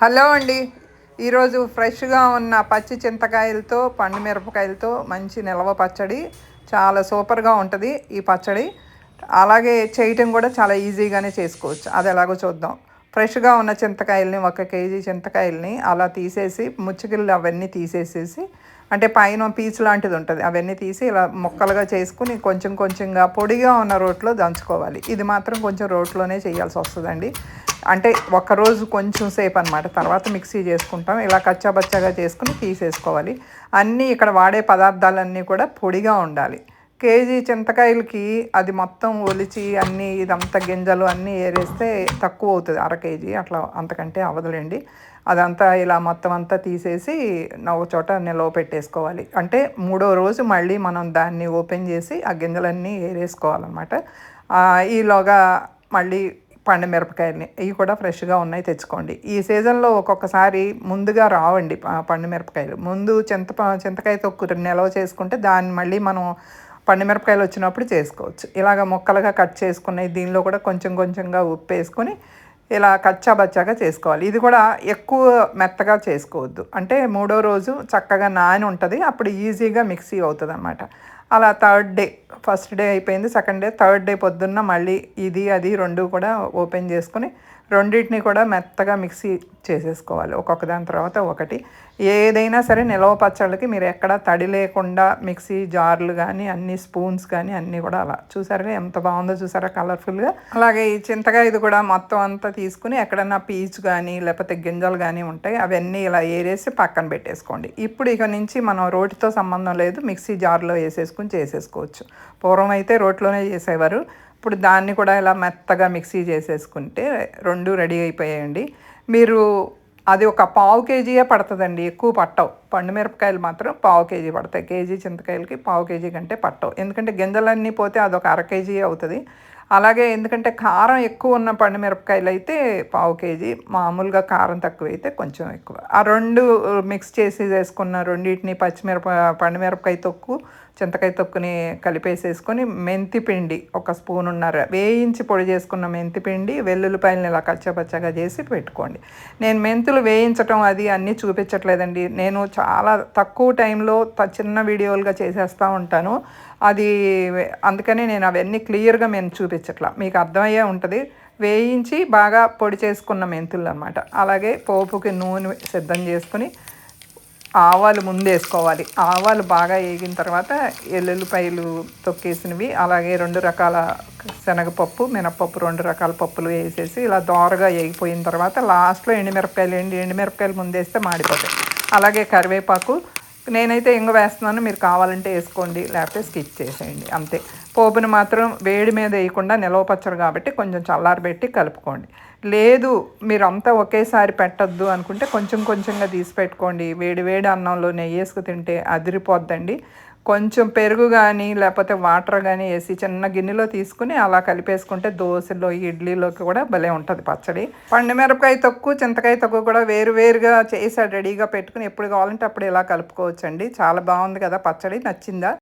Hello అండి. ఈరోజు ఫ్రెష్గా ఉన్న పచ్చి చింతకాయలతో పండు మిరపకాయలతో మంచి నిల్వ పచ్చడి. చాలా సూపర్గా ఉంటుంది ఈ పచ్చడి. అలాగే చేయటం కూడా చాలా ఈజీగానే చేసుకోవచ్చు. అది ఎలాగో చూద్దాం. ఫ్రెష్గా ఉన్న చింతకాయల్ని ఒక కేజీ చింతకాయల్ని అలా తీసేసి ముచ్చకిళ్ళు అవన్నీ తీసేసేసి అంటే పైన పీచు లాంటిది ఉంటుంది. అవన్నీ తీసి ఇలా ముక్కలుగా చేసుకుని కొంచెం కొంచెంగా పొడిగా ఉన్న రోట్లో దంచుకోవాలి. ఇది మాత్రం కొంచెం రోట్లోనే చేయాల్సి వస్తుందండి. అంటే ఒకరోజు కొంచెం సేపు అనమాట తర్వాత మిక్సీ చేసుకుంటాం. ఇలా కచ్చాబచ్చాగా చేసుకుని తీసేసుకోవాలి. అన్నీ ఇక్కడ వాడే పదార్థాలన్నీ కూడా పొడిగా ఉండాలి. కేజీ చింతకాయలకి అది మొత్తం ఒలిచి అన్నీ ఇదంతా గింజలు అన్నీ ఏరేస్తే తక్కువ అవుతుంది అర కేజీ అట్లా అంతకంటే అవదులేండి. అదంతా ఇలా మొత్తం అంతా తీసేసి ఒక చోట నిలవ పెట్టేసుకోవాలి. అంటే మూడో రోజు మళ్ళీ మనం దాన్ని ఓపెన్ చేసి ఆ గింజలన్నీ ఏరేసుకోవాలన్నమాట. ఈలోగా మళ్ళీ పండు మిరపకాయలని ఇవి కూడా ఫ్రెష్గా ఉన్నాయి తెచ్చుకోండి. ఈ సీజన్లో ఒక్కొక్కసారి ముందుగా రావండి పండు మిరపకాయలు. ముందు చింత చింతకాయ తొక్కు నిల్వ చేసుకుంటే దాన్ని మళ్ళీ మనం మిరపకాయలు వచ్చినప్పుడు చేసుకోవచ్చు. ఇలాగ ముక్కలుగా కట్ చేసుకున్నాయి దీనిలో కూడా కొంచెం కొంచెంగా ఉప్పు వేసుకొని ఇలా కచ్చా బచ్చాగా చేసుకోవాలి. ఇది కూడా ఎక్కువ మెత్తగా చేసుకోవద్దు. అంటే మూడో రోజు చక్కగా నాని ఉంటుంది. అప్పుడు ఈజీగా మిక్సీ అవుతుంది అనమాట అలా థర్డ్ డే ఫస్ట్ డే అయిపోయింది. సెకండ్ డే థర్డ్ డే పొద్దున్న మళ్ళీ ఇది అది రెండు కూడా ఓపెన్ చేసుకుని రెండింటిని కూడా మెత్తగా మిక్సీ చేసేసుకోవాలి. ఒక్కొక్క దాని తర్వాత ఒకటి. ఏదైనా సరే నిలవ పచ్చళ్ళకి మీరు ఎక్కడ తడి లేకుండా మిక్సీ జార్లు కానీ అన్ని స్పూన్స్ కానీ అన్నీ కూడా అలా చూసారా ఎంత బాగుందో చూసారా కలర్ఫుల్గా? అలాగే ఈ చింతగా ఇది కూడా మొత్తం అంతా తీసుకుని ఎక్కడన్నా పీచు కానీ లేకపోతే గింజలు కానీ ఉంటాయి అవన్నీ ఇలా ఏరేసి పక్కన పెట్టేసుకోండి. ఇప్పుడు ఇక నుంచి మనం రోటితో సంబంధం లేదు మిక్సీ జార్లో వేసేసుకుని చేసేసుకోవచ్చు. పూర్వం అయితే రోట్లోనే చేసేవారు. ఇప్పుడు దాన్ని కూడా ఇలా మెత్తగా మిక్సీ చేసేసుకుంటే రెండు రెడీ అయిపోయాయండి. మీరు అది ఒక పావు కేజీయే పడుతుందండి ఎక్కువ పట్టవు. పండు మిరపకాయలు మాత్రం పావు కేజీ పడతాయి. కేజీ చింతకాయలకి పావు కేజీ కంటే పట్టవు. ఎందుకంటే గింజలన్నీ పోతే అదొక అర కేజీ అవుతుంది. అలాగే ఎందుకంటే కారం ఎక్కువ ఉన్న పండు మిరపకాయలు అయితే పావు కేజీ మామూలుగా కారం తక్కువ అయితే కొంచెం ఎక్కువ. ఆ రెండు మిక్స్ చేసి వేసుకున్న రెండింటిని పచ్చిమిరప పండు మిరపకాయ తొక్కు చింతకాయ తొక్కుని కలిపేసేసుకొని మెంతి పిండి ఒక స్పూన్ ఉన్నారు వేయించి పొడి చేసుకున్న మెంతి పిండి వెల్లుల్లిపాయలని ఇలా కచ్చపచ్చగా చేసి పెట్టుకోండి. నేను మెంతులు వేయించటం అది అన్నీ చూపించట్లేదండి. నేను చాలా తక్కువ టైంలో చిన్న వీడియోలుగా చేసేస్తూ ఉంటాను. అది అందుకని నేను అవన్నీ క్లియర్గా మేము చూపించట్లా. మీకు అర్థమయ్యే ఉంటుంది. వేయించి బాగా పొడి చేసుకున్న మెంతులు అనమాట అలాగే పోపుకి నూనె సిద్ధం చేసుకుని ఆవాలు ముందేసుకోవాలి. ఆవాలు బాగా వేగిన తర్వాత ఎల్లుల్లిపాయలు తొక్కేసినవి అలాగే రెండు రకాల శనగపప్పు మినపప్పు రెండు రకాల పప్పులు వేసేసి ఇలా దోరగా వేగిపోయిన తర్వాత లాస్ట్లో ఎండుమిరపకాయలు ఎండి ఎండిమిరపకాయలు ముందేస్తే మాడిపోతాయి. అలాగే కరివేపాకు నేనైతే ఇంగ వేస్తున్నాను మీరు కావాలంటే వేసుకోండి లేకపోతే స్కిప్ చేసేయండి అంతే. పోపుని మాత్రం వేడి మీద వేయకుండా నిలవపచ్చరు కాబట్టి కొంచెం చల్లారబెట్టి కలుపుకోండి. లేదు మీరు అంతా ఒకేసారి పెట్టద్దు అనుకుంటే కొంచెం కొంచెంగా తీసి పెట్టుకోండి. వేడి వేడి అన్నంలో నెయ్యి వేసుకు తింటే అదిరిపోద్దండి. కొంచెం పెరుగు కానీ లేకపోతే వాటర్ కానీ వేసి చిన్న గిన్నెలో తీసుకుని అలా కలిపేసుకుంటే దోశలో ఇడ్లీలోకి కూడా భలే ఉంటుంది పచ్చడి. పండు మిరపకాయ తక్కువ చింతకాయ తక్కువ కూడా వేరు వేరుగా చేసి రెడీగా పెట్టుకుని ఎప్పుడు కావాలంటే అప్పుడు ఇలా కలుపుకోవచ్చండి. చాలా బాగుంది కదా పచ్చడి నచ్చిందా?